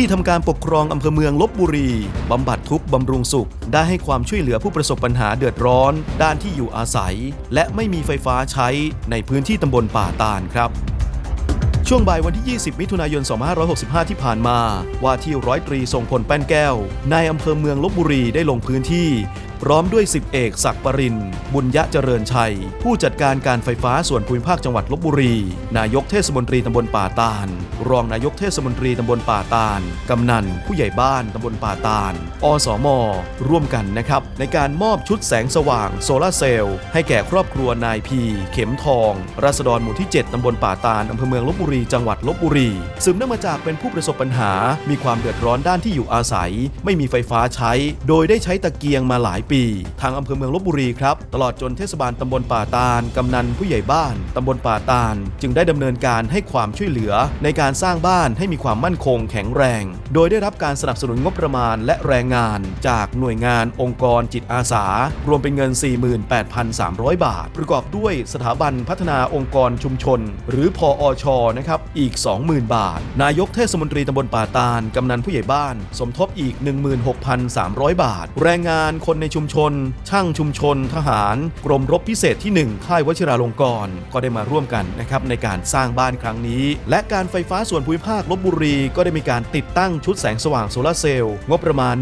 ที่ทำการปกครองอำเภอเมืองลบบุรีบำบัดทุกข์บำรุงสุข ได้ให้ความช่วยเหลือผู้ประสบปัญหาเดือดร้อน ด้านที่อยู่อาศัย และไม่มีไฟฟ้าใช้ในพื้นที่ตำบลป่าตาลครับช่วงบ่ายวันที่ 20 มิถุนายน 2565 ที่ผ่านมา ว่าที่ร้อยตรีทรงพลแป้นแก้ว นายอำเภอเมืองลบบุรีได้ลงพื้นที่ พร้อมด้วย10เอกศักปริน บุญยะเจริญชัย ผู้จัดการการไฟฟ้าส่วนภูมิภาคจังหวัดลบบุรี นายกเทศมนตรีตำบลป่าตาล รองนายกเทศมนตรีตำบลป่าตาล กำนัน ผู้ใหญ่บ้านตำบลป่าตาล อสม ร่วมกันนะครับ ในการมอบชุดแสงสว่าง โซลาเซลล์ ให้แก่ครอบครัวนายพี เข็มทอง รัษฎรหมู่ที่ 7 ตำบลป่าตาลอำเภอเมืองลบบุรีจังหวัดลบบุรีสืบเนื่องมาจากเป็นผู้ประสบปัญหา มีความเดือดร้อนด้านที่อยู่อาศัย ไม่มีไฟฟ้าใช้ โดยได้ใช้ตะเกียงมาหลายปี ทางอำเภอเมืองลบบุรีครับ ตลอดจนเทศบาลตำบลป่าตาล กำนันผู้ใหญ่บ้าน ตำบลป่าตาล จึงได้ดำเนินการให้ความช่วยเหลือ ในการสร้างบ้านให้มีความมั่นคงแข็งแรง โดยได้รับการสนับสนุนงบประมาณและแรงงาน จากหน่วยงานองค์กรจิตอาสา รวมเป็นเงิน 48,300 บาท ประกอบด้วยสถาบันพัฒนาองค์กรชุมชน หรือพออชนะครับอีก 20,000 บาท นายกเทศมนตรีตำบลป่าตาล กำนันผู้ใหญ่บ้าน สมทบอีก 16,300 บาท แรงงานคนในชุมชน ช่างชุมชน ทหาร กรมรบพิเศษที่ 1 ค่ายวชิราลงกรณ์ก็ได้มาร่วมกันนะครับในการสร้างบ้านครั้งนี้ และการไฟฟ้าส่วนภูมิภาคลบบุรีก็ได้มีการติดตั้งชุดแสงสว่างโซลาร์เซลล์งบประมาณ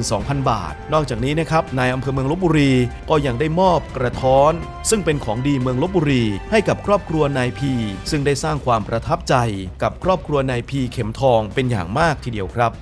12,000 บาท นอกจากนี้นะครับนายอำเภอเมืองลบบุรีก็ยังได้มอบกระท้อน ซึ่งเป็นของดีเมืองลบบุรี ให้กับครอบครัวนายพี ซึ่งได้สร้างความประทับใจกับครอบครัวนายพีเข็มทองเป็นอย่างมากทีเดียวครับ